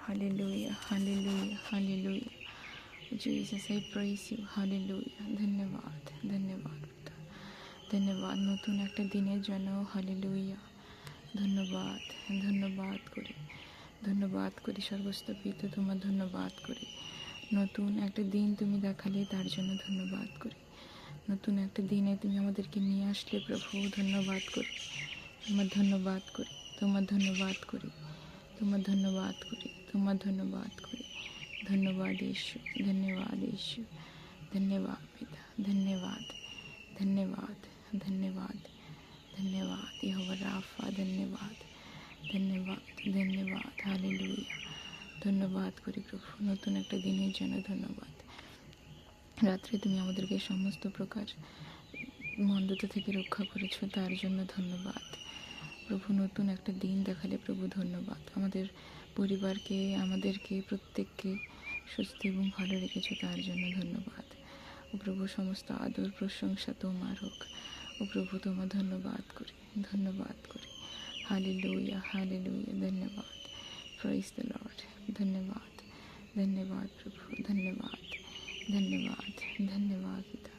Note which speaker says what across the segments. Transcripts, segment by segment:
Speaker 1: Hallelujah, hallelujah, hallelujah. Jesus, I praise you. Hallelujah. ধন্যবাদ ধন্যবাদ ধন্যবাদ নতুন একটা দিনের জন্য হালেলুইয়া ধন্যবাদ ধন্যবাদ করি ধন্যবাদ করি সর্বস্ত পিতা তোমার ধন্যবাদ করি নতুন একটা দিন তুমি দেখালে তার জন্য ধন্যবাদ করি নতুন একটা দিনে তুমি আমাদেরকে নিয়ে আসলে প্রভু ধন্যবাদ করি তোমার ধন্যবাদ করি তোমার ধন্যবাদ করি তোমার ধন্যবাদ করি তোমার ধন্যবাদ করি। ধন্যবাদ ঈশ্বর ধন্যবাদ ঈশ্বর ধন্যবাদ পিতা, ধন্যবাদ ধন্যবাদ ধন্যবাদ ধন্যবাদ, ইহোবা রাফা ধন্যবাদ ধন্যবাদ ধন্যবাদ হালেলুইয়া ধন্যবাদ করি প্রভু, নতুন একটা দিনের জন্য ধন্যবাদ। রাত্রে তুমি আমাদেরকে সমস্ত প্রকার মন্দতা থেকে রক্ষা করেছ, তার জন্য ধন্যবাদ। প্রভু, নতুন একটা দিন দেখালে প্রভু ধন্যবাদ। আমাদের পরিবারকে, আমাদেরকে, প্রত্যেককে সুস্থ এবং ভালো রেখেছো তার জন্য ধন্যবাদ। ও প্রভু, সমস্ত আদর, প্রশংসা তোমার হোক। ও প্রভু, তোমার ধন্যবাদ করি ধন্যবাদ করি। হালে লুইয়া হালে লুইয়া ধন্যবাদ। প্রাইজ দ্য লর্ড ধন্যবাদ ধন্যবাদ প্রভু, ধন্যবাদ ধন্যবাদ ধন্যবাদ পিতা,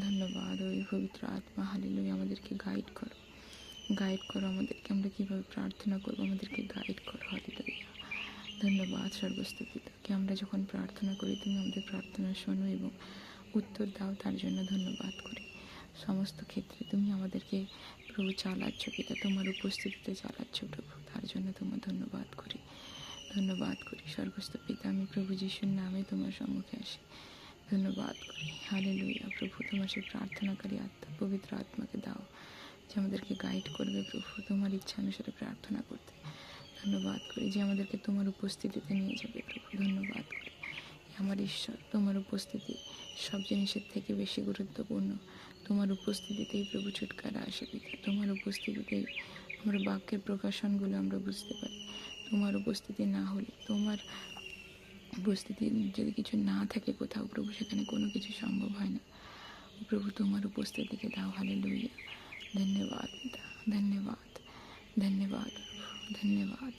Speaker 1: ধন্যবাদ ওই পবিত্র আত্মা হালে লুইয়া আমাদেরকে গাইড করো। গাইড করো আমাদেরকে। আমরা কীভাবে প্রার্থনা করব আমাদেরকে গাইড করো। হালেলুইয়া ধন্যবাদ সর্বস্ত পিতাকে আমরা যখন প্রার্থনা করি, তুমি আমাদের প্রার্থনা শোনো এবং উত্তর দাও, তার জন্য ধন্যবাদ করি। সমস্ত ক্ষেত্রে তুমি আমাদেরকে প্রভু চালাচ্ছ, পিতা তোমার উপস্থিতিতে চালাচ্ছ প্রভু, তার জন্য তোমার ধন্যবাদ করি। ধন্যবাদ করি সর্বস্ত পিতা, আমি প্রভু যিশুর নামে তোমার সম্মুখে আসি। ধন্যবাদ করি। হালে লইয়া প্রভু তোমার সেই প্রার্থনাকারী আত্মা, পবিত্র আত্মাকে দাও। যে আমাদেরকে গাইড করবে প্রভু, তোমার ইচ্ছা অনুসারে প্রার্থনা করতে। ধন্যবাদ করি যে আমাদেরকে তোমার উপস্থিতিতে নিয়ে যাবে প্রভু, ধন্যবাদ করি। আমার ঈশ্বর, তোমার উপস্থিতি সব জিনিসের থেকে বেশি গুরুত্বপূর্ণ। তোমার উপস্থিতিতেই প্রভু ছুটকারা আসে পিতা তোমার উপস্থিতিতেই আমরা বাক্যের প্রকাশনগুলো আমরা বুঝতে পারি। তোমার উপস্থিতি না হলে, তোমার উপস্থিতি যদি কিছু না থাকে কোথাও, প্রভু, সেখানে কোনো কিছু সম্ভব হয় না। প্রভু, তোমার উপস্থিতিকে দাও হালে লইয়া ধন্যবাদ পিতা ধন্যবাদ ধন্যবাদ প্রভু ধন্যবাদ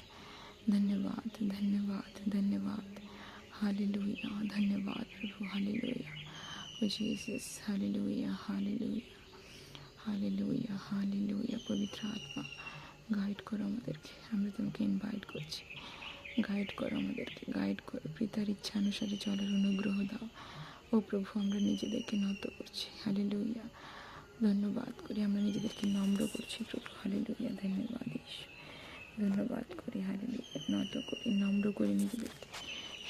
Speaker 1: ধন্যবাদ ধন্যবাদ ধন্যবাদ হালেলুয়া ধন্যবাদ প্রভু hallelujah oh Jesus hallelujah hallelujah hallelujah hallelujah পবিত্র আত্মা গাইড করো আমাদেরকে। আমরা তোমাকে ইনভাইট করছি। গাইড করো আমাদেরকে গাইড করো। পিতার ইচ্ছা অনুসারে চলার অনুগ্রহ দাও। ও প্রভু, আমরা নিজেদেরকে নত করছি। হালেলুইয়া ধন্যবাদ করি। আমরা নিজেদেরকে নম্র করছি প্রভু। হালেলুইয়া ধন্যবাদ ধন্যবাদ করি। হালেলুইয়া নত করি। নম্র করে নিজেদেরকে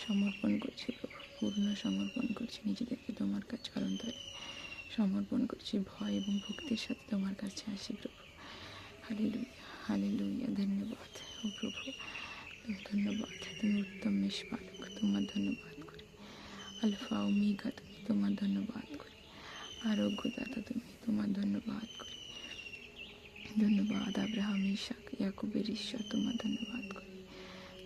Speaker 1: সমর্পণ করছি প্রভু। পূর্ণ সমর্পণ করছি নিজেদেরকে তোমার কাছে। কারণ ধরে সমর্পণ করছি ভয় এবং ভক্তির সাথে তোমার কাছে আসি প্রভু। হালেলুইয়া হালেলুইয়া ধন্যবাদ ও প্রভু। ধন্যবাদ। তুমি উত্তম নিষ্পালক। তোমার ধন্যবাদ করি। আলফা ও মিঘা তুমি তোমার ধন্যবাদ। আরোগ্যদাতা তুমি, তোমার ধন্যবাদ করি। ধন্যবাদ আব্রাহাম, ইশাক, ইয়াকুবের ঈশ্বর, তোমার ধন্যবাদ করি।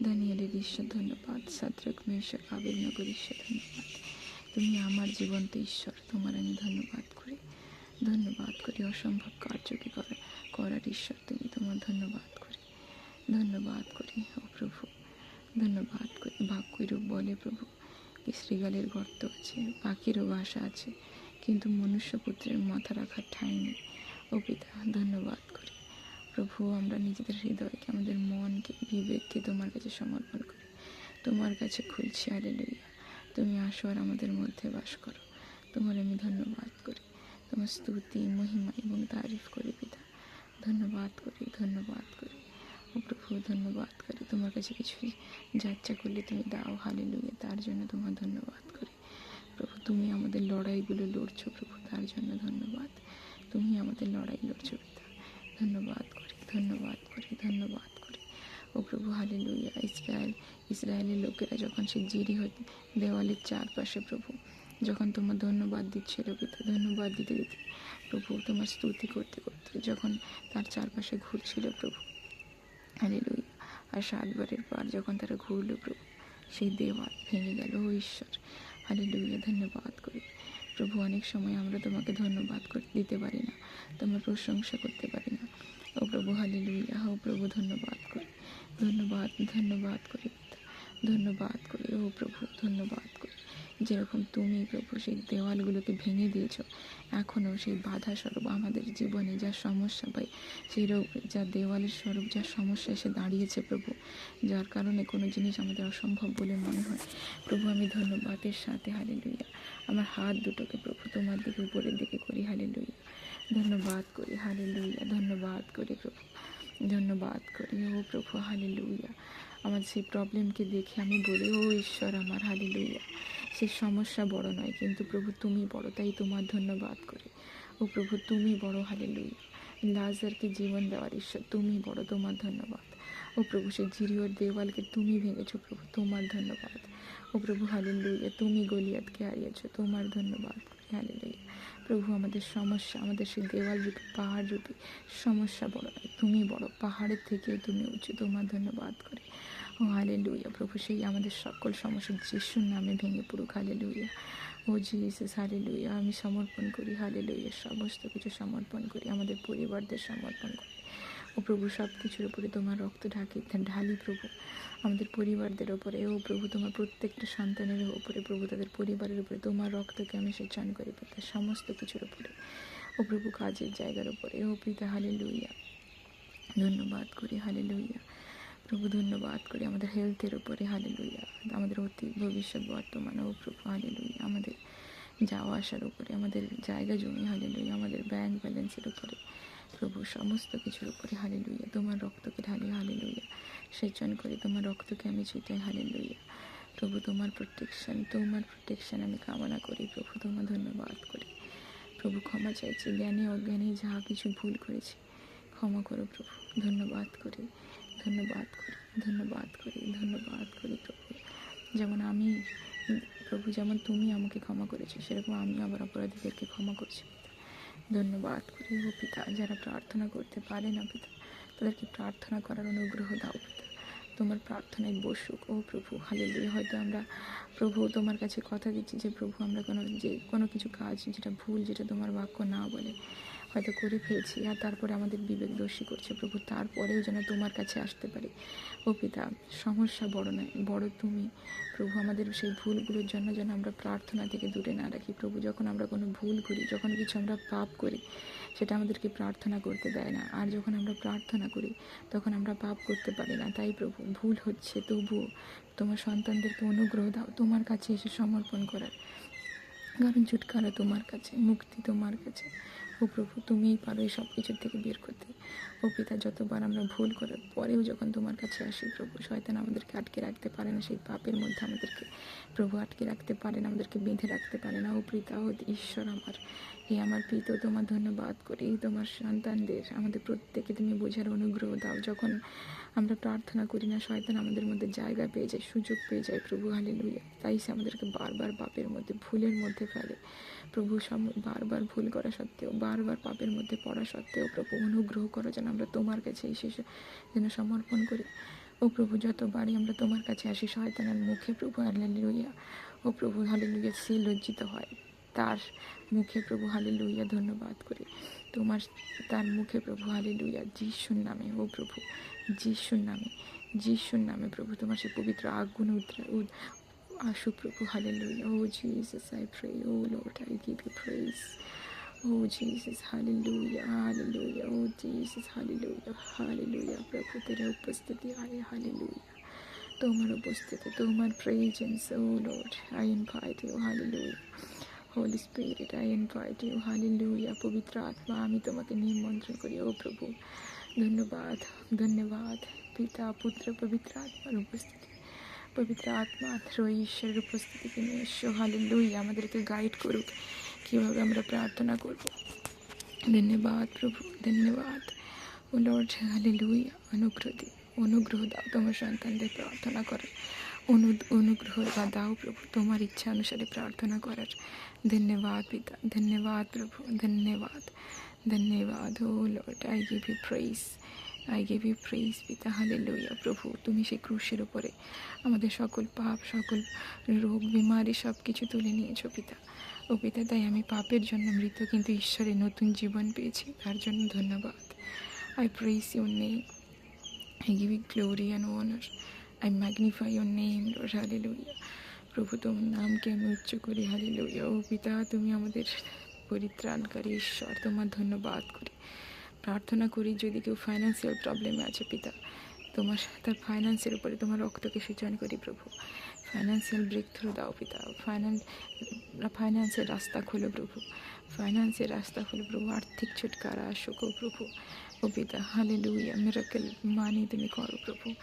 Speaker 1: দানিয়েলের ঈশ্বর, ধন্যবাদ। সাদ্রক, মেশাক, আবেদনগর ঈশ্বর, ধন্যবাদ। তুমি আমার জীবন্ত ঈশ্বর, তোমার আমি ধন্যবাদ করি। ধন্যবাদ করি, অসম্ভব কার্যকে করা, করার ঈশ্বর তুমি, তোমার ধন্যবাদ করি। ধন্যবাদ করি, ও প্রভু। ধন্যবাদ করি বাক্যরূপ বলে প্রভু। শ্রীগালের গর্ত আছে পাখিরও বাসা আছে কিন্তু মনুষ্যপুত্রের মাথা রাখার ঠাঁই নেই। ও পিতা, ধন্যবাদ করি। প্রভু, আমরা নিজেদের হৃদয়কে, আমাদের মনকে, বিবেককে তোমার কাছে সমর্পণ করি। তোমার কাছে খুলছি আলে লইয়া তুমি আসো আর আমাদের মধ্যে বাস করো। তোমার আমি ধন্যবাদ করি। তোমার স্তুতি, মহিমা এবং তারিফ করি পিতা। ধন্যবাদ করি ধন্যবাদ করি। ও প্রভু, ধন্যবাদ করি। তোমার কাছে কিছু যাচ্ছা করলে তুমি দাও হালে লুয়ে তার জন্য তোমার ধন্যবাদ করি। প্রভু, তুমি আমাদের লড়াইগুলো লড়ছো প্রভু, তার জন্য ধন্যবাদ। তুমি আমাদের লড়াই লড়ছো পিতা। ধন্যবাদ করি ধন্যবাদ করি ধন্যবাদ করি। ও প্রভু হালে লুইয়া ইসরায়েল, ইসরায়েলের লোকেরা যখন সে জিরি হতে দেওয়ালের চারপাশে প্রভু, যখন তোমার ধন্যবাদ দিচ্ছিল পিতা, ধন্যবাদ দিতে দিতে, প্রভু, তোমার স্তুতি করতে করতে যখন তার চারপাশে ঘুরছিল প্রভু হালে লুইয়া আর সাতবারের পর যখন তারা ঘুরলো প্রভু, সেই দেওয়াল ভেঙে গেল। ঈশ্বর হালে লুইয়া ধন্যবাদ করি। প্রভু, অনেক সময় আমরা তোমাকে ধন্যবাদ দিতে পারি না। তোমার প্রশংসা করতে পারি না। ও প্রভু হালে লুইয়া ও প্রভু, ধন্যবাদ করি। ধন্যবাদ ধন্যবাদ করি ধন্যবাদ করি। ও প্রভু, ধন্যবাদ করি। যেরকম তুমি প্রভু সেই দেওয়ালগুলোকে ভেঙে দিয়েছ, এখনও সেই বাধা স্বরূপ আমাদের জীবনে যা সমস্যা পাই সেই যা দেওয়ালের স্বরূপ, যা সমস্যা এসে দাঁড়িয়েছে প্রভু, যার কারণে কোনো জিনিস আমাদের অসম্ভব বলে মনে হয়। প্রভু, আমি ধন্যবাদের সাথে হালে লইয়া আমার হাত দুটোকে প্রভু তোমার দিকে, উপরের দিকে করি হালে লইয়া ধন্যবাদ করি হালে লইয়া ধন্যবাদ করি প্রভু। ধন্যবাদ করি, ও প্রভু হালে লইয়া আমার সেই প্রবলেমকে দেখে আমি বলি, ও ঈশ্বর আমার হালে লইয়া সে সমস্যা বড় নয়, কিন্তু প্রভু তুমি বড়, তাই তোমার ধন্যবাদ করি। ও প্রভু তুমি বড় হালি লইয়া লাজারকে জীবন দেওয়ার ঈশ্বর, তুমি বড়, তোমার ধন্যবাদ। ও প্রভু, সেই জিরিওর দেওয়ালকে তুমি ভেঙেছো, প্রভু, তোমার ধন্যবাদ। ও প্রভু হালে লইয়া তুমি গলিয়াতকে হারিয়েছো, তোমার ধন্যবাদ হালে লইয়া প্রভু, আমাদের সমস্যা, আমাদের সেই দেওয়াল রূপে, পাহাড় রূপে, সমস্যা বড় নয়, তুমি বড়, পাহাড়ের থেকেও তুমি উঁচু, তোমার ধন্যবাদ করে। ও হালে লুইয়া প্রভু, সেই আমাদের সকল সমস্যা যিশুর নামে ভেঙে পড়ুক হালে লুইয়া ও জিসাস হালে লুইয়া আমি সমর্পণ করি হালে লুইয়া সমস্ত কিছু সমর্পণ করি, আমাদের পরিবারদের সমর্পণ করি। ও প্রভু সব কিছুর উপরে তোমার রক্ত ঢাকি, ঢালি প্রভু, আমাদের পরিবারদের ওপরে ও প্রভু, তোমার প্রত্যেকটা সন্তানের উপরে, প্রভু, তাদের পরিবারের উপরে তোমার রক্তকে আমি সেচন করি পিতা সমস্ত কিছুর উপরে। ও প্রভু, কাজের জায়গার উপরে। ও পিতা হালে লুইয়া ধন্যবাদ করি হালে লুইয়া প্রভু, ধন্যবাদ করি আমাদের হেলথের উপরে। হালে লইয়া আমাদের অতীত ভবিষ্যৎ বর্তমান। ও প্রভু হালে লইয়া আমাদের যাওয়া আসার উপরে, আমাদের জায়গা জমি হালে লইয়া আমাদের ব্যাংক ব্যালেন্সের উপরে, প্রভু, সমস্ত কিছুর উপরে হালে লইয়া তোমার রক্তকে ঢালি হালে লইয়া সেচন করে তোমার রক্তকে আমি চিটাই হালে লইয়া প্রভু, তোমার প্রোটেকশন তোমার প্রোটেকশন আমি কামনা করি, প্রভু, তোমার ধন্যবাদ করি। প্রভু, ক্ষমা চাইছি, জ্ঞানে, অজ্ঞানে যা কিছু ভুল করেছি, ক্ষমা করো প্রভু, ধন্যবাদ করি। ধন্যবাদ করি ধন্যবাদ করি ধন্যবাদ করি প্রভু যেমন আমি, প্রভু যেমন তুমি আমাকে ক্ষমা করেছ, সেরকম আমি আবার অপরাধীদেরকে ক্ষমা করছি ধন্যবাদ করি ও পিতা, যারা প্রার্থনা করতে পারে না পিতা, তাদেরকে প্রার্থনা করার অনুগ্রহ দাও পিতা। তোমার প্রার্থনায় বসুক ও প্রভু, হালেলুয়া। হয়তো আমরা, প্রভু তোমার কাছে কথা দিচ্ছি যে, প্রভু আমরা কোনো যে, কোনো কিছু কাজ যেটা ভুল, যেটা তোমার বাক্য না বলে হয়তো করে ফেলছি আর তারপরে আমাদের বিবেক দোষী করছে। প্রভু, তারপরেও যেন তোমার কাছে আসতে পারি। ও পিতা, সমস্যা বড় নয়, বড় তুমি। প্রভু, আমাদের সেই ভুলগুলোর জন্য যেন আমরা প্রার্থনা থেকে দূরে না রাখি। প্রভু, যখন আমরা কোনো ভুল করি, যখন কিছু আমরা পাপ করি, সেটা আমাদেরকে প্রার্থনা করতে দেয় না। আর যখন আমরা প্রার্থনা করি, তখন আমরা পাপ করতে পারি না। তাই প্রভু, ভুল হচ্ছে। তবুও তোমার সন্তানদেরকে অনুগ্রহ দাও, তোমার কাছে এসে সমর্পণ করার। কারণ ছুটকারা তোমার কাছে, মুক্তি তোমার কাছে। ও প্রভু, তুমিই পারো এই সব কিছুর থেকে বের করতে। ও পিতা, যতবার আমরা ভুল করার পরেও যখন তোমার কাছে আসি প্রভু, শয়তান আমাদেরকে আটকে রাখতে পারে না, সেই পাপের মধ্যে আমাদেরকে প্রভু আটকে রাখতে পারে না, আমাদেরকে বেঁধে রাখতে পারে না। ও পিতা, ও ঈশ্বর আমার এই আমার পিত, তোমার ধন্যবাদ করি। তোমার সন্তানদের, আমাদের প্রত্যেকে তুমি বোঝার অনুগ্রহ দাও। যখন আমরা প্রার্থনা করি না, শয়তান আমাদের মধ্যে জায়গা পেয়ে যায়, সুযোগ পেয়ে যায়, প্রভু হালে লুইয়া তাই সে আমাদেরকে বারবার পাপের মধ্যে, ভুলের মধ্যে ফেলে। প্রভু, সম, বারবার ভুল করা সত্ত্বেও, বারবার পাপের মধ্যে পড়া সত্ত্বেও, প্রভু, অনুগ্রহ করো যেন আমরা তোমার কাছে এসে যেন সমর্পণ করি। ও প্রভু, যতবারই আমরা তোমার কাছে আসি, শয়তানের মুখে প্রভু হালেলুইয়া ও প্রভু হালেলুইয়া সে লজ্জিত হয়। তার মুখে প্রভু হালেলুইয়া ধন্যবাদ করি। তোমার তার মুখে প্রভু হালেলুইয়া যিশুর নামে ও প্রভু যিশুর নামে যিশুর নামে প্রভু তোমার সে পবিত্র আগুন উদ্রা আসুক প্রভু hallelujah oh Jesus I pray oh Lord I give you praise Oh Jesus, hallelujah, hallelujah, oh Jesus, hallelujah, hallelujah, প্রভু তেরা উপস্থিতি আয় hallelujah. তোমার উপস্থিতি তোমার presence oh Lord I invite you hallelujah. Holy Spirit I invite you hallelujah. পবিত্র আত্মা আমি তোমাকে নিমন্ত্রণ করি। ও প্রভু, ধন্যবাদ ধন্যবাদ। পিতা, পুত্র, পবিত্র আত্মার উপস্থিতি। পবিত্র আত্মা ত্রয়ী ঈশ্বরের উপস্থিতিকে নিয়ে এসো। হালেলুইয়া আমাদেরকে গাইড করুক। কীভাবে আমরা প্রার্থনা করব? ধন্যবাদ প্রভু, ধন্যবাদ। ও লর্ড হালেলুইয়া অনুগ্রহ অনুগ্রহ দাও তোমার সন্তানদের প্রার্থনা করার। অনু অনুগ্রহ বা দাও প্রভু, তোমার ইচ্ছা অনুসারে প্রার্থনা করার। ধন্যবাদ পিতা, ধন্যবাদ প্রভু, ধন্যবাদ ধন্যবাদ, ও Lord I give you praise I give you praise পিতা হালে লইয়া প্রভু, তুমি সেই ক্রুশের উপরে আমাদের সকল পাপ, সকল রোগ, বিমারি সব কিছু তুলে নিয়েছো পিতা। ও পিতা, তাই আমি পাপের জন্য মৃত, কিন্তু ঈশ্বরের নতুন জীবন পেয়েছি, তার জন্য ধন্যবাদ। I praise your name I give you glory and honour I magnify your name Lord hallelujah প্রভু, তোমার নামকে আমি উচ্চ করি হালেলুইয়া ও পিতা, তুমি আমাদের পরিত্রাণকারী ঈশ্বর, তোমার ধন্যবাদ করি। প্রার্থনা করি, যদি কেউ ফাইন্যান্সিয়াল প্রবলেমে আছে, পিতা, তোমার তার ফাইন্যান্সের উপরে তোমার রক্তকে সূচন করি, প্রভু। ফাইন্যান্সিয়াল ব্রেক থ্রু দাও, পিতা। ফাইন্যান্স ফাইন্যান্সের রাস্তা খোলো, প্রভু। ফাইন্যান্সের রাস্তা খোলো, প্রভু। আর্থিক ছুটকারা ও প্রভু। ও পিতা হালে লুইয়া মিরাকেল মানি তুমি করো, প্রভু।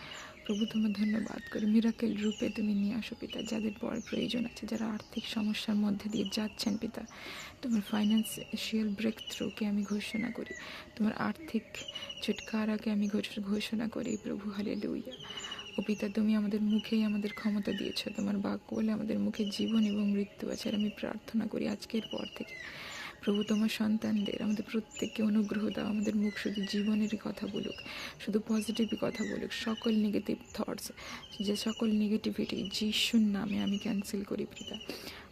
Speaker 1: প্রভু তোমার ধন্যবাদ করি মিরাকেল রূপে তুমি নিয়ে আসো পিতা, যাদের বড় প্রয়োজন আছে, যারা আর্থিক সমস্যার মধ্যে দিয়ে যাচ্ছেন পিতা। তোমার ফাইন্যান্সিয়াল ব্রেক থ্রুকে আমি ঘোষণা করি। তোমার আর্থিক ছুটকারাকে আমি ঘোষণা করি, প্রভু হালে লুইয়া ও পিতা, তুমি আমাদের মুখেই আমাদের ক্ষমতা দিয়েছ, তোমার বাক্য বলে আমাদের মুখে জীবন এবং মৃত্যু আছে, আর আমি প্রার্থনা করি আজকের পর থেকে প্রভু তোমার সন্তানদের, আমাদের প্রত্যেককে অনুগ্রহ দাও, আমাদের মুখ শুধু জীবনেরই কথা বলুক, শুধু পজিটিভই কথা বলুক, সকল নেগেটিভ থটস যে সকল নেগেটিভিটি যিশুর নামে আমি ক্যান্সেল করি পিতা।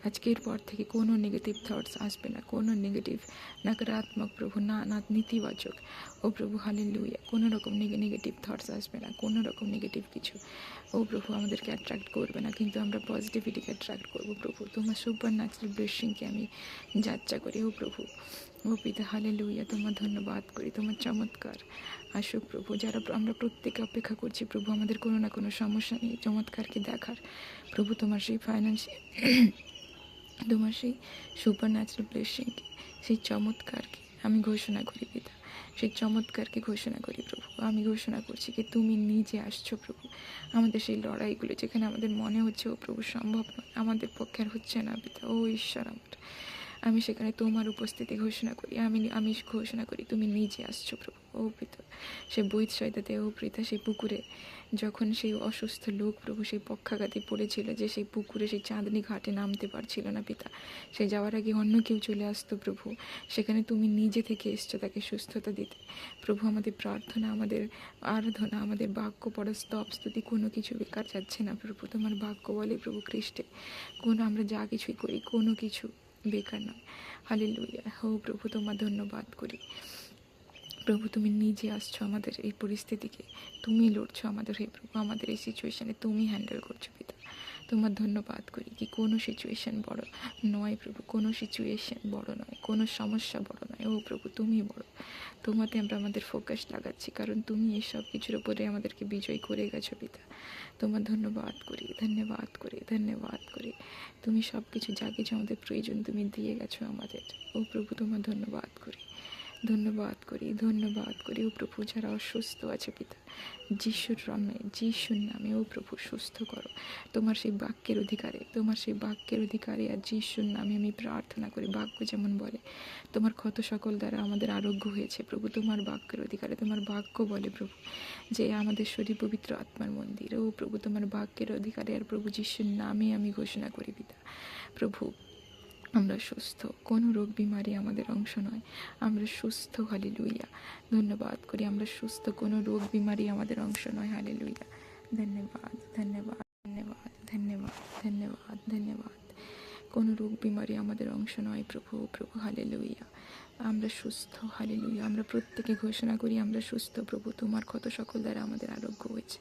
Speaker 1: আজকের পর থেকে কোনো নেগেটিভ থটস আসবে না, কোনো নেগেটিভ নকারাত্মক প্রভু, না না, নেতিবাচক। ও প্রভু হালে লুইয়া কোনো রকম নেগেটিভ থটস আসবে না, কোনো রকম নেগেটিভ কিছু। ও প্রভু, আমাদেরকে অ্যাট্রাক্ট করবে না, কিন্তু আমরা পজিটিভিটিকে অ্যাট্রাক্ট করব প্রভু। তোমার সুপার ন্যাচারাল ব্লেসিংকে আমি যাত্রা করি, ও প্রভু। ও পিতা হালে লুইয়া তোমার ধন্যবাদ করি, তোমার চমৎকার। আসুক প্রভু, যারা আমরা প্রত্যেকে অপেক্ষা করছি, প্রভু, আমাদের কোনো না কোনো সমস্যা নেই, চমৎকারকে দেখার। প্রভু, তোমার সেই ফাইন্যান্সিয়াল তোমার সেই সুপার ন্যাচারাল ব্লেসিংকে, সেই চমৎকারকে আমি ঘোষণা করি পিতা। সেই চমৎকারকে ঘোষণা করি প্রভু। আমি ঘোষণা করছি কি তুমি নিজে আসছো প্রভু। আমাদের সেই লড়াইগুলো যেখানে আমাদের মনে হচ্ছে ও প্রভু সম্ভব নয়, আমাদের পক্ষে আর হচ্ছে না পিতা। ও ঈশ্বর আমার। আমি সেখানে তোমার উপস্থিতি ঘোষণা করি। আমি আমি ঘোষণা করি, তুমি নিজে আসছো প্রভু। ও পিতা সে বৈধ সৈতাতে ও প্রীতা সেই পুকুরে যখন সেই অসুস্থ লোক প্রভু সেই পক্ষাঘাতে পড়েছিল যে সেই পুকুরে সেই চাঁদনি ঘাটে নামতে পারছিল না পিতা, সে যাওয়ার আগে অন্য কেউ চলে আসতো প্রভু। সেখানে তুমি নিজে থেকে এসছো তাকে সুস্থতা দিতে। প্রভু, আমাদের প্রার্থনা, আমাদের আরাধনা, আমাদের বাক্য পড়া স্তব স্তুতি, কোনো কিছু বেকার যাচ্ছে না প্রভু। তোমার বাক্য বলে প্রভু খ্রিস্টে, কোনো আমরা যা কিছুই করি, কোনো কিছু বেকার নয়। হালে লুইয়া হো প্রভু তোমার ধন্যবাদ করি। প্রভু, তুমি নিজে আসছো আমাদের এই পরিস্থিতিকে। তুমি লড়ছো আমাদের। হে প্রভু, আমাদের এই সিচুয়েশানে তুমি হ্যান্ডেল করছ, পিতা। তোমার ধন্যবাদ করি কি কোনো সিচুয়েশান বড় নয় প্রভু, কোনো সিচুয়েশান বড় নয়, কোনো সমস্যা বড় নয়। ও প্রভু তুমি বড়। তোমাতে আমরা আমাদের ফোকাস লাগাচ্ছি, কারণ তুমি এই সব কিছুর উপরে আমাদেরকে বিজয় করে গেছো পিতা। তোমার ধন্যবাদ করি ধন্যবাদ করি ধন্যবাদ করি। তুমি সব কিছু যা কিছু আমাদের প্রয়োজন তুমি দিয়ে গেছো আমাদের। ও প্রভু, তোমার ধন্যবাদ করি। ধন্যবাদ করি ধন্যবাদ করি। ও প্রভু যারা অসুস্থ আছে পিতা, যিশুর রমে যিশুর নামে ও প্রভু সুস্থ করো। তোমার সেই বাক্যের অধিকারে, তোমার সেই বাক্যের অধিকারে আর যিশুর নামে আমি প্রার্থনা করি, বাক্য যেমন বলে, তোমার ক্ষত সকল দ্বারা আমাদের আরোগ্য হয়েছে প্রভু। তোমার বাক্যের অধিকারে, তোমার বাক্য বলে প্রভু, যে আমাদের শরীর পবিত্র আত্মার মন্দির। ও প্রভু, তোমার বাক্যের অধিকারে আর প্রভু যিশুর নামে আমি ঘোষণা করি পিতা। প্রভু আমরা সুস্থ। কোনো রোগ বিমারি আমাদের অংশ নয়। আমরা সুস্থ হালি লুইয়া ধন্যবাদ করি, আমরা সুস্থ, কোনো রোগ বিমারি আমাদের অংশ নয়। হালি লুইয়া ধন্যবাদ ধন্যবাদ ধন্যবাদ ধন্যবাদ ধন্যবাদ ধন্যবাদ। কোনো রোগ বিমারি আমাদের অংশ নয় প্রভু প্রভু হালে লুইয়া আমরা সুস্থ হালে লুইয়া আমরা প্রত্যেকে ঘোষণা করি, আমরা সুস্থ প্রভু। তোমার ক্ষত সকল দ্বারা আমাদের আরোগ্য হয়েছে।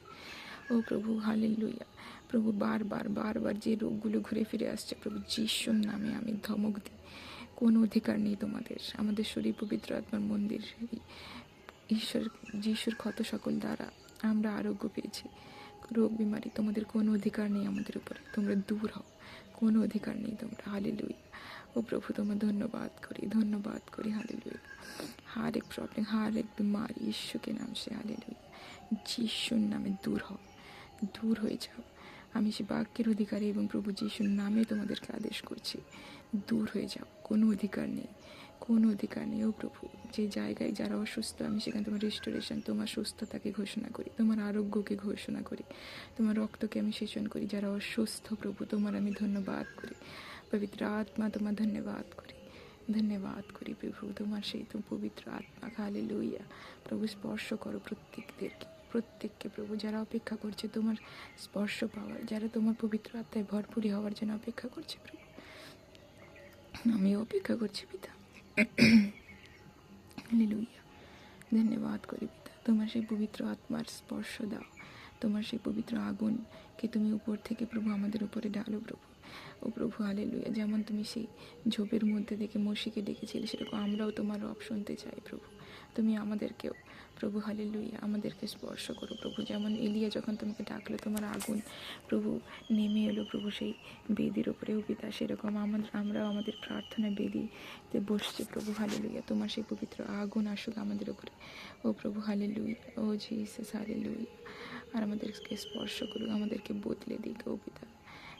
Speaker 1: ও প্রভু হালে লুইয়া প্রভু বারবার বারবার যে রোগগুলো ঘুরে ফিরে আসছে, প্রভু যিশুর নামে আমি ধমক দিই। কোনো অধিকার নেই তোমাদের। আমাদের শরীর পবিত্র আত্মার মন্দির। ঈশ্বর, যিশুর ক্ষত সকল দ্বারা আমরা আরোগ্য পেয়েছি। রোগ বিমারি, তোমাদের কোনো অধিকার নেই আমাদের উপরে। তোমরা দূর হও। কোনো অধিকার নেই তোমরা। হালি লুই ও প্রভু, তোমার ধন্যবাদ করি ধন্যবাদ করি। হালি লুই হার এক প্রবলেম হার এক বিমারি। ঈশ্বরকে নাম সে হালে লুই যিশুর নামে দূর হও। দূর হয়ে যাও। আমি সে বাক্যের অধিকারী এবং প্রভু যিশুর নামে তোমাদেরকে আদেশ করছি। দূর হয়ে যাও। কোনো অধিকার নেই। কোনো অধিকার নেই, ও প্রভু। যে জায়গায় যারা অসুস্থ, আমি সেখানে তোমার রেস্টোরেশন তোমার সুস্থতাকে ঘোষণা করি, তোমার আরোগ্যকে ঘোষণা করি, তোমার রক্তকে আমি সেচন করি। যারা অসুস্থ, প্রভু, তোমার আমি ধন্যবাদ করি। পবিত্র আত্মা, তোমার ধন্যবাদ করি। ধন্যবাদ করি প্রভু, তোমার সেই তো পবিত্র আত্মা। খালি লইয়া প্রভু, স্পর্শ করো প্রত্যেকদেরকে। প্রত্যেককে প্রভু যারা অপেক্ষা করছে তোমার স্পর্শ পাওয়ার, যারা তোমার পবিত্র আত্মায় ভরপুরি হওয়ার জন্য অপেক্ষা করছে প্রভু। আমি অপেক্ষা করছি পিতা। হালেলুইয়া ধন্যবাদ করি পিতা। তোমার সেই পবিত্র আত্মার স্পর্শ দাও। তোমার সেই পবিত্র আগুনকে তুমি উপর থেকে প্রভু আমাদের উপরে ডালো প্রভু। ও প্রভু হালেলুয়া যেমন তুমি সেই ঝোপের মধ্যে থেকে মসিকে ডেকেছিলে, সেরকম আমরাও তোমার রব শুনতে চাই প্রভু। তুমি আমাদেরকেও প্রভু হালেলুইয়া আমাদেরকে স্পর্শ করো। প্রভু যেমন এলিয়া যখন তোমাকে ডাকলো, তোমার আগুন প্রভু নেমে এলো, প্রভু সেই বেদির ওপরে পিতা সেরকম আমাদের আমরাও আমাদের প্রার্থনা বেদিতে বসছি, প্রভু হালে লুইয়া তোমার সেই পবিত্র আগুন আসুক আমাদের উপরে। ও প্রভু হালে লুই ও জিসাস হালেলুইয়া আর আমাদেরকে স্পর্শ করুক, আমাদেরকে বদলে দিক, ও পিতা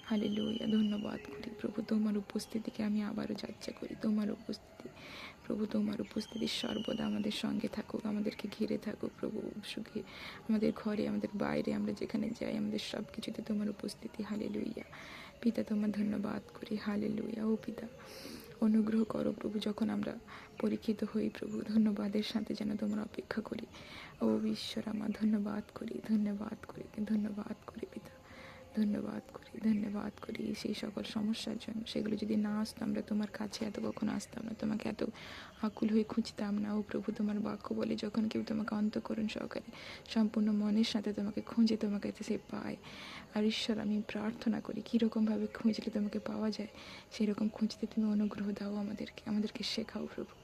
Speaker 1: হালে লইয়া ধন্যবাদ করি। প্রভু, তোমার উপস্থিতিকে আমি আবারও যাচ্ছা করি। তোমার উপস্থিতি, প্রভু, তোমার উপস্থিতি সর্বদা আমাদের সঙ্গে থাকুক, আমাদেরকে ঘিরে থাকুক, প্রভু, সুখে আমাদের ঘরে, আমাদের বাইরে, আমরা যেখানে যাই, আমাদের সব কিছুতে তোমার উপস্থিতি হালে লইয়া পিতা, তোমার ধন্যবাদ করি। হালে লইয়া ও পিতা, অনুগ্রহ করো প্রভু, যখন আমরা পরীক্ষিত হই প্রভু, ধন্যবাদের সাথে যেন তোমরা অপেক্ষা করি। ও ঈশ্বর আমার, ধন্যবাদ করি ধন্যবাদ করি ধন্যবাদ করি পিতা। ধন্যবাদ করি ধন্যবাদ করি সেই সকল সমস্যার জন্য। সেগুলো যদি না আসতো, আমরা তোমার কাছে এত কখনো আসতাম না। তোমাকে এত আকুল হয়ে খুঁজতাম না। ও প্রভু, তোমার বাক্য বলে যখন কেউ তোমাকে অন্তকরণ সহকারে সম্পূর্ণ মনের সাথে তোমাকে খুঁজে, তোমাকে সে পায়। আর ঈশ্বর, আমি প্রার্থনা করি, কীরকমভাবে খুঁজলে তোমাকে পাওয়া যায় সেই রকম খুঁজতে তুমি অনুগ্রহ দাও আমাদেরকে আমাদেরকে শেখাও প্রভু।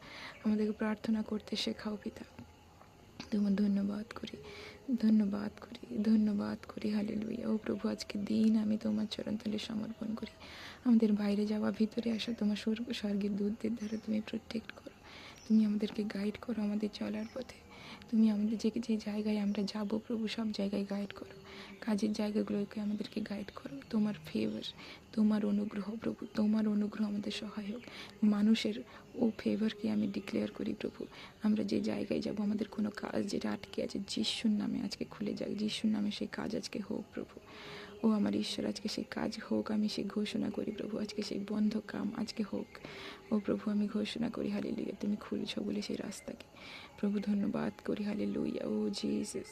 Speaker 1: আমাদেরকে প্রার্থনা করতে শেখাও পিতা। তোমার ধন্যবাদ করি। ধন্যবাদ করি ধন্যবাদ করি হালেলুইয়া ও প্রভু আজকে দিন আমি তোমার চরণতলে সমর্পণ করি। আমাদের বাইরে যাওয়া, ভিতরে আসা, তোমার স্বর্গ স্বর্গের দূতদের দ্বারা তুমি প্রোটেক্ট করো। তুমি আমাদেরকে গাইড করো আমাদের চলার পথে। তুমি আমাদের যে যে জায়গায় আমরা যাব, প্রভু, সব জায়গায় গাইড করো। কাজের জায়গাগুলোকে আমাদেরকে গাইড করো তোমার ফেভার তোমার অনুগ্রহ প্রভু, তোমার অনুগ্রহ আমাদের সহায়ক। মানুষের ও ফেভারকে আমি ডিক্লেয়ার করি প্রভু। আমরা যে জায়গায় যাব, আমাদের কোনো কাজ যেটা আটকে আছে, যিশুর নামে আজকে খুলে যাক। যিশুর নামে সেই কাজ আজকে হোক প্রভু। ও আমার ঈশ্বর, আজকে সেই কাজ হোক, আমি সেই ঘোষণা করি প্রভু। আজকে সেই বন্ধ কাম আজকে হোক। ও প্রভু, আমি ঘোষণা করি হালি লুইয়া তুমি খুলছ বলে সেই রাস্তাকে। প্রভু, ধন্যবাদ করি হালি লুইয়া ও জিসাস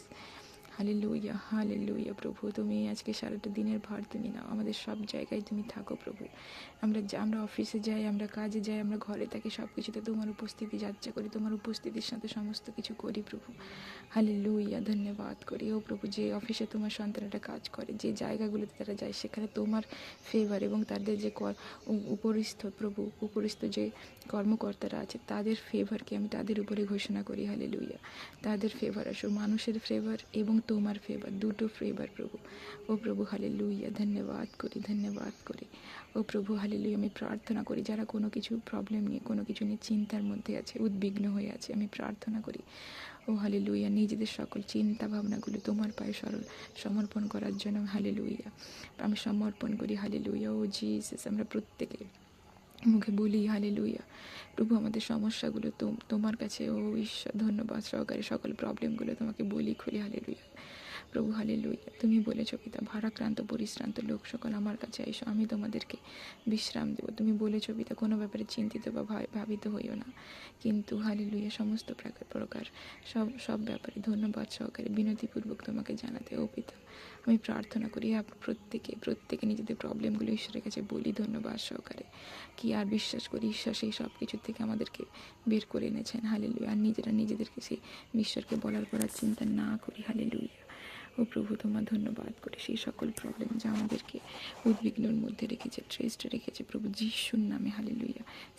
Speaker 1: হালে লুইয়া হালে লুইয়া প্রভু, তুমি আজকে সারাটা দিনের ভার তুমি নাও। আমাদের সব জায়গায় তুমি থাকো প্রভু। আমরা আমরা অফিসে যাই, আমরা কাজে যাই, আমরা ঘরে থাকি সব কিছুতে তোমার উপস্থিতি, যাত্রা করি, তোমার উপস্থিতির সাথে সমস্ত কিছু করি প্রভু। হালে লুইয়া ধন্যবাদ করি। ও প্রভু, যে অফিসে তোমার সন্তানেরা কাজ করে, যে জায়গাগুলোতে তারা যায়, সেখানে তোমার ফেভার এবং তাদের যে কর উপরিস্থ প্রভু, উপরিস্থ যে কর্মকর্তারা আছে, তাদের ফেভারকে আমি তাদের উপরে ঘোষণা করি। হালে লুইয়া তাদের ফেভার আসো মানুষের ফেভার এবং তোমার ফেভার দুটো ফেভার প্রভু ও প্রভু হালে লুইয়া ধন্যবাদ করি ধন্যবাদ করি ও প্রভু হালে লুইয়া আমি প্রার্থনা করি যারা কোনো কিছু প্রবলেম নিয়ে কোনো কিছু নিয়ে চিন্তার মধ্যে আছে উদ্বিগ্ন হয়ে আছে আমি প্রার্থনা করি ও হালে লুইয়া নিজেদের সকল চিন্তা ভাবনাগুলো তোমার পায়ে সরল সমর্পণ করার জন্য হালে লুইয়া আমি সমর্পণ করি হালে লুইয়া ও জিসাস আমরা প্রত্যেকে মুখে বলি হালে লুইয়া প্রভু আমাদের সমস্যাগুলো তোমার কাছে ও ঈশ্বর, ধন্যবাদ সহকারে সকল প্রবলেমগুলো তোমাকে বলি খুলি হালে লুইয়া প্রভু হালে লুইয়া তুমি বলেছ, পিতা, ভারাক্রান্ত, পরিশ্রান্ত লোক সকল আমার কাছে এসো, আমি তোমাদেরকে বিশ্রাম দেবো। তুমি বলেছ, পিতা, কোনো ব্যাপারে চিন্তিত বা ভাবিত হইও না। কিন্তু হালে লুইয়া সমস্ত প্রকার প্রকার সব সব ব্যাপারে ধন্যবাদ সহকারে বিনতিপূর্বক তোমাকে জানাতে। ও পিতা, আমি প্রার্থনা করি প্রত্যেকে প্রত্যেকে নিজেদের প্রবলেমগুলো ঈশ্বরের কাছে বলি ধন্যবাদ সহকারে। কি আর বিশ্বাস করি, ঈশ্বর সেই সব কিছু থেকে আমাদেরকে বের করে এনেছেন। হালে আর নিজেরা নিজেদেরকে সেই ঈশ্বরকে বলার পর চিন্তা না করি। হালে ও প্রভু, তোমার ধন্যবাদ করে সেই সকল প্রবলেম যা আমাদেরকে উদ্বিগ্নর মধ্যে রেখেছে ট্রেসটা রেখেছে প্রভু যিশুর নামে হালে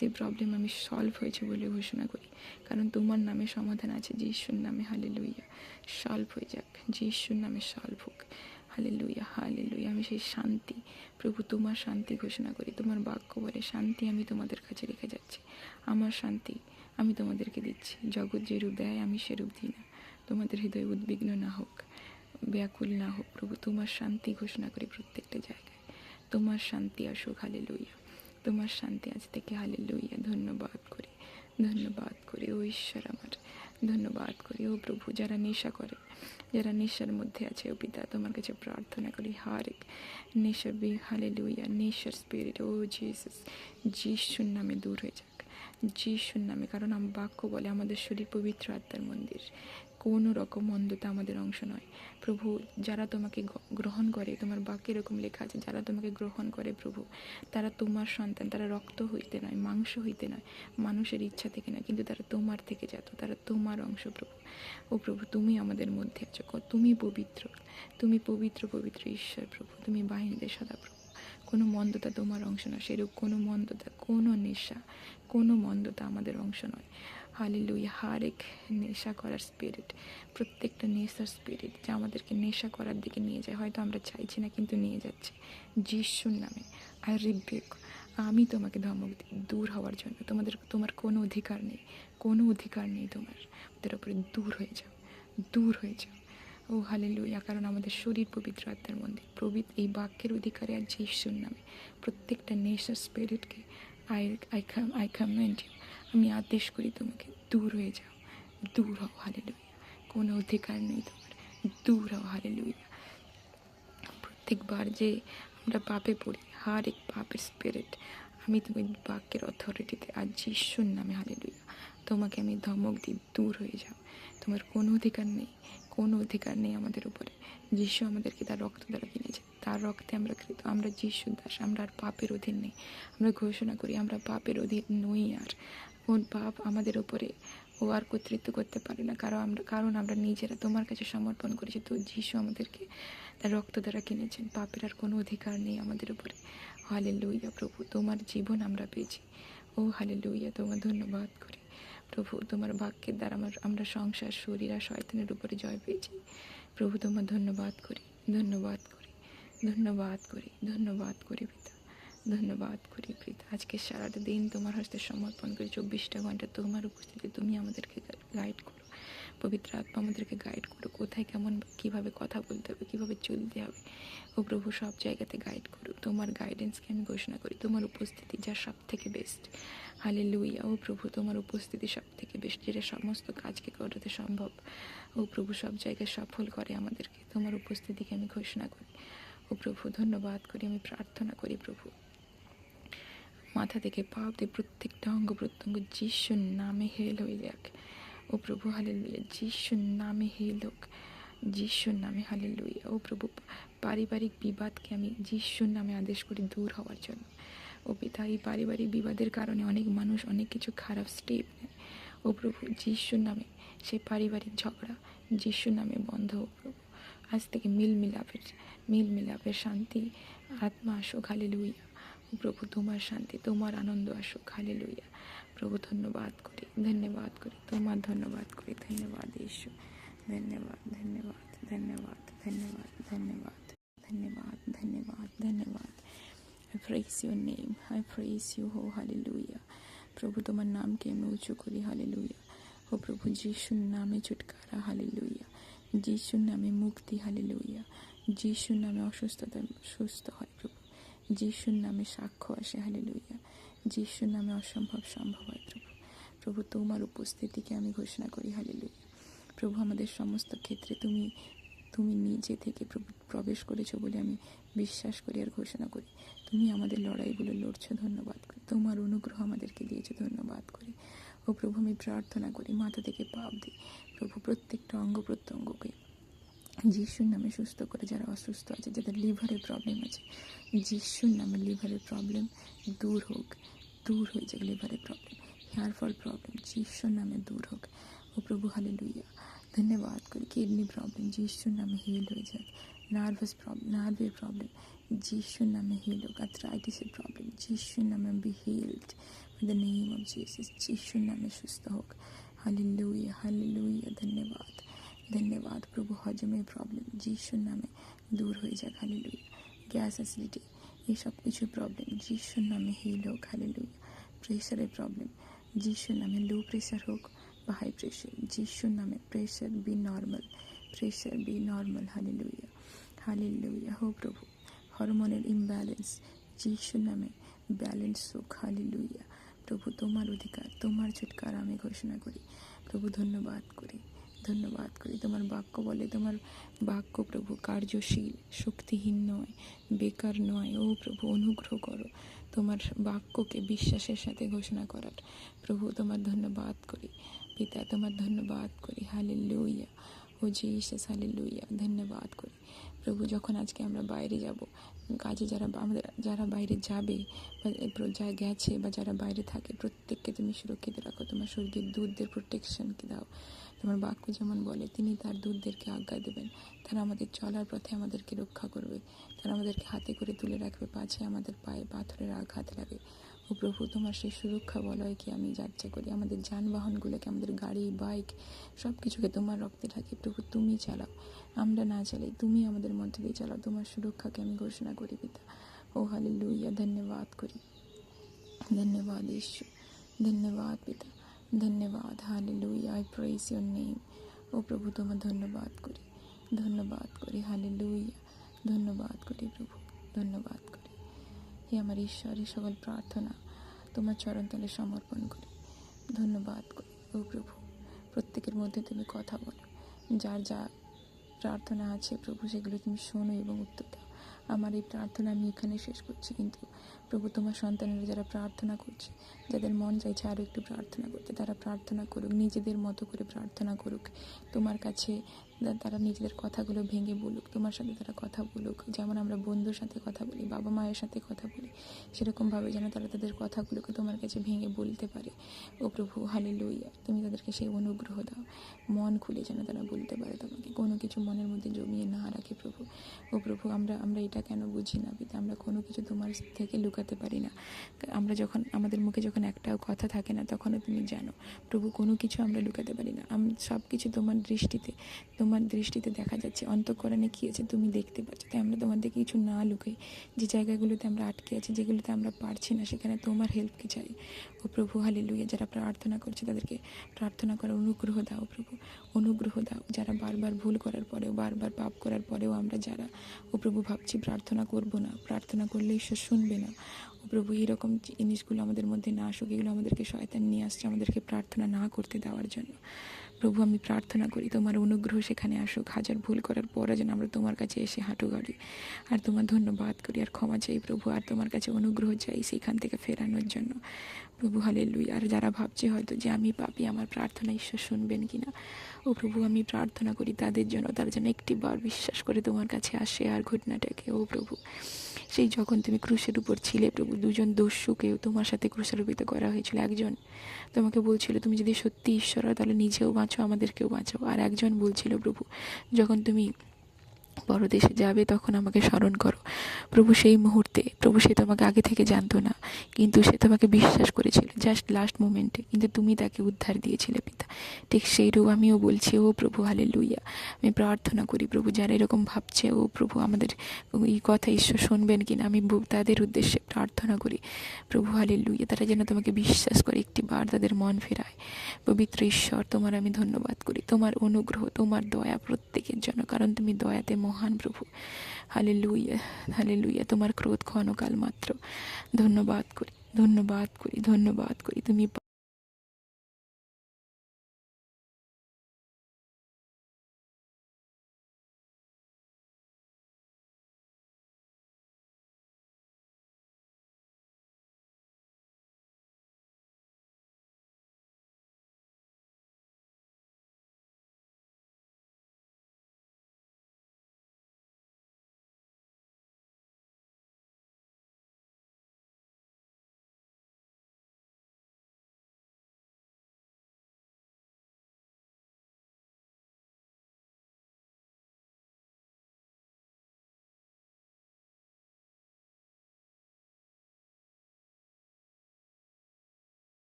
Speaker 1: সেই প্রবলেম আমি সলভ হয়েছে বলে ঘোষণা করি। কারণ তোমার নামে সমাধান আছে, যিশুর নামে হালে সলভ হয়ে যাক, যিশুর নামে সলভ হোক। হালে লুইয়া হালে লুইয়া আমি সেই শান্তি, প্রভু তোমার শান্তি ঘোষণা করি। তোমার বাক্য বলে, শান্তি আমি তোমাদের কাছে রেখে যাচ্ছি। আমার শান্তি আমি তোমাদেরকে দিচ্ছি। জগৎ যে রূপ দেয়, আমি সেরূপ দিই না। তোমাদের হৃদয় উদ্বিগ্ন না হোক। ব্যাকুল না হোক, প্রভু, তোমার শান্তি ঘোষণা করি প্রত্যেকটা জায়গায়। তোমার শান্তি আসুক হালে লইয়া তোমার শান্তি আজ থেকে হালে লইয়া ধন্যবাদ করি ধন্যবাদ করি ও ঈশ্বর আমার। ধন্যবাদ করি ও প্রভু, যারা নেশা করে, যারা নেশার মধ্যে আছে ও পিতা, তোমার কাছে প্রার্থনা করি হারেক নেশার বি হালে লইয়া নেশার স্পিরিট ও জিসাস যিশুর নামে দূর হয়ে যাক। যিশুর নামে, কারণ আমার বাক্য বলে আমাদের শরীর পবিত্র আত্মার মন্দির। কোনো রকম মন্দতা আমাদের অংশ নয়। প্রভু, যারা তোমাকে গ্রহণ করে, তোমার বাক্যে এরকম লেখা আছে, যারা তোমাকে গ্রহণ করে প্রভু, তারা তোমার সন্তান, তারা রক্ত হইতে নয়, মাংস হইতে নয়, মানুষের ইচ্ছা থেকে নয়, কিন্তু তারা তোমার থেকে যাত তারা তোমার অংশ প্রভু। ও প্রভু, তুমি আমাদের মধ্যে আছো তুমি পবিত্র তুমি পবিত্র পবিত্র ঈশ্বর প্রভু, তুমি বাহিনীদের সদা প্রভু। কোনো মন্দতা তোমার অংশ নয়, সেরূপ কোনো মন্দতা, কোনো নেশা, কোনো মন্দতা আমাদের অংশ নয়। হালিলুই হার এক নেশা করার স্পিরিট প্রত্যেকটা নেশার স্পিরিট যা আমাদেরকে নেশা করার দিকে নিয়ে যায়, হয়তো আমরা চাইছি না, কিন্তু নিয়ে যাচ্ছে। যিশুর নামে। আর রিবেক আমি তোমাকে ধমক দিই। দূর হওয়ার জন্য। তোমাদের, তোমার কোনো অধিকার নেই। কোনো অধিকার নেই তোমার। ওদের ওপরে দূর হয়ে যাও। দূর হয়ে যাও। ও হালেলুইয়া কারণ আমাদের শরীর পবিত্র আত্মার মন্দির প্রবিত এই বাক্যের অধিকারে আর যিশুর নামে। প্রত্যেকটা নেশার স্পিরিটকে I I come I command you আমি আদেশ করি তোমাকে, দূর হয়ে যাও। দূর হও হালেলুইয়া কোনো অধিকার নেই তোমার। দূর হও হালেলুইয়া প্রত্যেকবার যে আমরা পাপে পড়ি, হার এক পাপের স্পিরিট আমি তুমি বাক্যের অথরিটিতে আজ যিশুর নামে হালেলুইয়া তোমাকে আমি ধমক দিই, দূর হয়ে যাও। তোমার কোনো অধিকার নেই, কোনো অধিকার নেই আমাদের উপরে। যিশু আমাদেরকে তার রক্ত দ্বারা কিনেছে। তার রক্তে আমরা কৃত, আমরা যিশুর দাস, আমরা আর পাপের অধীন নেই। আমরা ঘোষণা করি, আমরা পাপের অধীন নই আর। কোন পাপ আমাদের উপরে ও আর কর্তৃত্ব করতে পারে না। কারণ আমরা কারণ আমরা নিজেরা তোমার কাছে সমর্পণ করেছি। তো যিশু আমাদেরকে তার রক্ত দ্বারা কিনেছেন। পাপের আর কোনো অধিকার নেই আমাদের উপরে। হালে লইয়া প্রভু, তোমার জীবন আমরা পেয়েছি। ও হালে লুইয়া তোমার ধন্যবাদ করি। প্রভু, তোমার বাক্যের দ্বারা আমার আমরা সংসার, শরীর আর শয়তানের উপরে জয় পেয়েছি। প্রভু, তোমার ধন্যবাদ করি। ধন্যবাদ করি। ধন্যবাদ করি। ধন্যবাদ করি, পিতা। ধন্যবাদ করি পিতা আজকে সারাটা দিন তোমার হস্তে সমর্পণ করি, চব্বিশটা ঘণ্টা তোমার উপস্থিতি তুমি আমাদেরকে গাইড করো, পবিত্র আত্মা আমাদেরকে গাইড করো, কোথায় কেমন, কীভাবে কথা বলতে হবে, কীভাবে চলতে হবে, ও প্রভু সব জায়গাতে গাইড করো। তোমার গাইডেন্সকে আমি ঘোষণা করি, তোমার উপস্থিতি যা সব থেকে বেস্ট হালে লুইয়া ও প্রভু তোমার উপস্থিতি সব থেকে বেস্ট যেটা সমস্ত কাজকে করাতে সম্ভব। ও প্রভু সব জায়গায় সফল করে আমাদেরকে, তোমার উপস্থিতিকে আমি ঘোষণা করি। ও প্রভু ধন্যবাদ করি, আমি প্রার্থনা করি প্রভু। মাথা থেকে পা অব্দি প্রত্যেকটা অঙ্গ প্রত্যঙ্গ যিশুর নামে হেল হয়ে যাক। ও প্রভু হালে লুইয়া যিশুর নামে হেল হোক। যিশুর নামে হালে লুইয়া ও প্রভু, পারিবারিক বিবাদকে আমি যিশুর নামে আদেশ করি দূর হওয়ার জন্য। ও পিতা, এই পারিবারিক বিবাদের কারণে অনেক মানুষ অনেক কিছু খারাপ স্টেপ নেয়। ও প্রভু যিশুর নামে সেই পারিবারিক ঝগড়া যিশুর নামে বন্ধ। হোক প্রভু, আজ থেকে মিল মিলাপের মিল মিলাপের শান্তি, আত্মা আসুক হালে লুইয়া ও প্রভু, তোমার শান্তি, তোমার আনন্দ আসুক। হালে লুইয়া প্রভু, ধন্যবাদ করি ধন্যবাদ করি, তোমার ধন্যবাদ করি, ধন্যবাদ ঈশ্বর ধন্যবাদ ধন্যবাদ ধন্যবাদ ধন্যবাদ ধন্যবাদ ধন্যবাদ ধন্যবাদ ধন্যবাদ। I your name I I you হো oh লুইয়া প্রভু, তোমার নামকে আমি উঁচু করি হালি লুইয়া ও প্রভু, যিশুর নামে ছুটকারা হালি লুইয়া যিশুর নামে মুক্তি হালি লুইয়া যিশুর নামে অসুস্থতা, সুস্থ হয় প্রভু। যিশুর নামে সাক্ষ্য আসে হালেলুইয়া যিশুর নামে অসম্ভব সম্ভব হয়, প্রভু। প্রভু, তোমার উপস্থিতিকে আমি ঘোষণা করি হালেলুইয়া প্রভু, আমাদের সমস্ত ক্ষেত্রে তুমি তুমি নিজে থেকে প্রবেশ করেছ বলে আমি বিশ্বাস করি আর ঘোষণা করি। তুমি আমাদের লড়াইগুলো লড়ছো, ধন্যবাদ করি। তোমার অনুগ্রহ আমাদেরকে দিয়েছ, ধন্যবাদ করি। ও প্রভু, আমি প্রার্থনা করি, মাথা থেকে পাপ দিই। প্রভু, প্রত্যেকটা অঙ্গ প্রত্যঙ্গকে যিশুর নামে সুস্থ করে যারা অসুস্থ আছে, যাদের লিভারের প্রবলেম আছে, যিশুর নামে লিভারের প্রবলেম দূর হোক, দূর হয়ে যাক লিভারের প্রবলেম হেয়ার ফল প্রবলেম যিশুর নামে দূর হোক। ও প্রভু হালে লুইয়া ধন্যবাদ করি। কিডনি প্রবলেম যিশুর নামে হিল হয়ে যাক। নার্ভাস প্রবলেম নার্ভের প্রবলেম যিশুর নামে হিল হোক। আর্থ্রাইটিসের প্রবলেম যিশুর নামে be healed the name of Jesus যিশুর নামে সুস্থ হোক। হালে লুইয়া হালে লুইয়া ধন্যবাদ। ধন্যবাদ প্রভু, হজমের প্রবলেম যিশুর নামে দূর হয়ে যাক হালে লুইয়া গ্যাস অ্যাসিডিটি এই সব কিছু প্রবলেম যিশুর নামে হিল হোক হালে লুইয়া প্রেশারের প্রবলেম যিশুর নামে লো প্রেশার হোক বা হাই প্রেশার যিশুর নামে pressure be normal pressure be normal hallelujah হো প্রভু হরমোনের ইমব্যালেন্স যিশুর নামে ব্যালেন্স হোক লুইয়া প্রভু, তোমার অধিকার, তোমার ছুটকার আমি ঘোষণা করি। প্রভু, ধন্যবাদ করি। ধন্যবাদ করি। তোমার বাক্য বলে, তোমার বাক্য প্রভু কার্যশীল, শক্তিহীন নয়, বেকার নয়। ও প্রভু, অনুগ্রহ করো তোমার বাক্যকে বিশ্বাসের সাথে ঘোষণা করার। প্রভু, তোমার ধন্যবাদ করি। পিতা, তোমার ধন্যবাদ করি। হালে লুইয়া ও জিসাস হালে লুইয়া ধন্যবাদ করি। প্রভু, যখন আজকে আমরা বাইরে যাব কাজে যারা আমাদের, যারা বাইরে যাবে বা যা গেছে বা যারা বাইরে থাকে, প্রত্যেককে তুমি সুরক্ষিত রাখো। তোমার স্বর্গীয় দুধদের প্রোটেকশনকে দাও। তোমার বাক্য যেমন বলে, তিনি তার দুধদেরকে আজ্ঞা দেবেন। তারা আমাদের চলার পথে আমাদেরকে রক্ষা করবে। তারা আমাদেরকে হাতে করে তুলে রাখবে, পাছে আমাদের পায়ে পাথরের আঘাত লাগে ও প্রভু, তোমার সেই সুরক্ষা বলয়কে আমি যাচ্ছা করি? আমাদের যানবাহনগুলোকে, আমাদের গাড়ি, বাইক সব কিছুকে তোমার রক্তে রাখি প্রভু, তুমি চালাও। আমরা না চালাই, তুমি আমাদের মধ্যে দিয়ে চালাও। তোমার সুরক্ষাকে আমি ঘোষণা করি, পিতা। ও হালে লুইয়া ধন্যবাদ করি। ধন্যবাদ ঈশ্বর ধন্যবাদ পিতা। ধন্যবাদ hallelujah I praise your name oh প্রভু, তোমার ধন্যবাদ করি। ধন্যবাদ করি হালে লুইয়া ধন্যবাদ করি, প্রভু, ধন্যবাদ করি। হে আমার ঈশ্বর, এই সকল প্রার্থনা তোমার চরণতলে সমর্পণ করি। ধন্যবাদ করি। ও প্রভু, প্রত্যেকের মধ্যে তুমি কথা বলো। যার যা প্রার্থনা আছে প্রভু, সেগুলো তুমি শোনো এবং উত্তর দাও। আমার এই প্রার্থনা আমি এখানে শেষ করছি, কিন্তু প্রভু, তোমার সন্তানেরা যারা প্রার্থনা করছে, যাদের মন চাইছে আরও একটু প্রার্থনা করতে, তারা প্রার্থনা করুক, নিজেদের মতো করে প্রার্থনা করুক। তোমার কাছে তারা নিজেদের কথাগুলো ভেঙে বলুক, তোমার সাথে তারা কথা বলুক, যেমন আমরা বন্ধুর সাথে কথা বলি, বাবা মায়ের সাথে কথা বলি, সেরকমভাবে যেন তারা তাদের কথাগুলোকে তোমার কাছে ভেঙে বলতে পারে। ও প্রভু হালে লইয়া তুমি তাদেরকে সেই অনুগ্রহ দাও। মন খুলে যেন তারা বলতে পারে তোমাকে। কোনো কিছু মনের মধ্যে জমিয়ে না রাখে প্রভু। ও প্রভু, আমরা আমরা এটা কেন বুঝি না পিতা? আমরা কোনো কিছু তোমার থেকে লুকাতে পারি না। আমরা যখন, আমাদের মুখে যখন একটাও কথা থাকে না, তখনও তুমি জানো, প্রভু, কোনো কিছু আমরা লুকাতে পারি না। সব কিছু তোমার দৃষ্টিতে, তোমার দৃষ্টিতে দেখা যাচ্ছে, অন্তঃকরণে কী আছে তুমি দেখতে পাচ্ছ। তাই আমরা তোমার থেকে কিছু না লুকাই। যে জায়গাগুলোতে আমরা আটকে আছি, যেগুলোতে আমরা পারছি না, সেখানে তোমার হেল্পকে চাই। ও প্রভু হালি লুইয়া যারা প্রার্থনা করছে তাদেরকে প্রার্থনা করার অনুগ্রহ দাও প্রভু। অনুগ্রহ দাও, যারা বারবার ভুল করার পরেও, বারবার পাপ করার পরেও আমরা যারা, ও প্রভু ভাবছি প্রার্থনা করব না, প্রার্থনা করলে ঈশ্বর শুনবে না। ও প্রভু, এইরকম জিনিসগুলো আমাদের মধ্যে না আসুক, এগুলো আমাদেরকে শয়তান নিয়ে আসছে আমাদেরকে প্রার্থনা না করতে দেওয়ার জন্য। প্রভু, আমি প্রার্থনা করি তোমার অনুগ্রহ সেখানে আসুক। হাজার ভুল করার পরে যেন আমরা তোমার কাছে এসে হাঁটু গাড়ি। আর তোমার ধন্যবাদ করি, আর ক্ষমা চাই প্রভু, আর তোমার কাছে অনুগ্রহ চাই সেখান থেকে ফেরানোর জন্য। প্রভু হালে লুই আর যারা ভাবছে হয়তো যে আমি পাপি, আমার প্রার্থনা ঈশ্বর শুনবেন কি না ও প্রভু, আমি প্রার্থনা করি তাদের জন্য, তারা যেন একটি বার বিশ্বাস করে তোমার কাছে আসে আর ঘটনাটাকে। ও প্রভু, সেই যখন তুমি ক্রুশের উপর ছিলে, প্রভু, দুজন দস্যুকেও তোমার সাথে ক্রুশারোপিত করা হয়েছিল। একজন তোমাকে বলছিল, তুমি যদি সত্যি ঈশ্বর হয়, তাহলে নিজেও বাঁচো, আমাদেরকেও বাঁচাও। আর একজন বলছিল, প্রভু, যখন তুমি পরদেশে যাবে, তখন আমাকে স্মরণ করো। প্রভু, সেই মুহূর্তে, প্রভু, সে তোমাকে আগে থেকে জানতো না, কিন্তু সে তোমাকে বিশ্বাস করেছিল জাস্ট লাস্ট মোমেন্টে কিন্তু তুমি তাকে উদ্ধার দিয়েছিলে, পিতা। ঠিক সেইরূপ আমিও বলছি, ও প্রভু হালে লুইয়া আমি প্রার্থনা করি, প্রভু, যারা এরকম ভাবছে, ও প্রভু, আমাদের এই কথা ঈশ্বর শুনবেন কিনা, আমি তাদের উদ্দেশ্যে প্রার্থনা করি, প্রভু হালে লুইয়া তারা যেন তোমাকে বিশ্বাস করে, একটি বার তাদের মন ফেরায়। পবিত্র ঈশ্বর, তোমার আমি ধন্যবাদ করি। তোমার অনুগ্রহ, তোমার দয়া প্রত্যেকের জন্য, কারণ তুমি দয়াতে মহান প্রভু। হালে লুইয়া হালে লুইয়া তোমার ক্রোধ ক্ষণকাল মাত্র। ধন্যবাদ করি ধন্যবাদ করি ধন্যবাদ করি। তুমি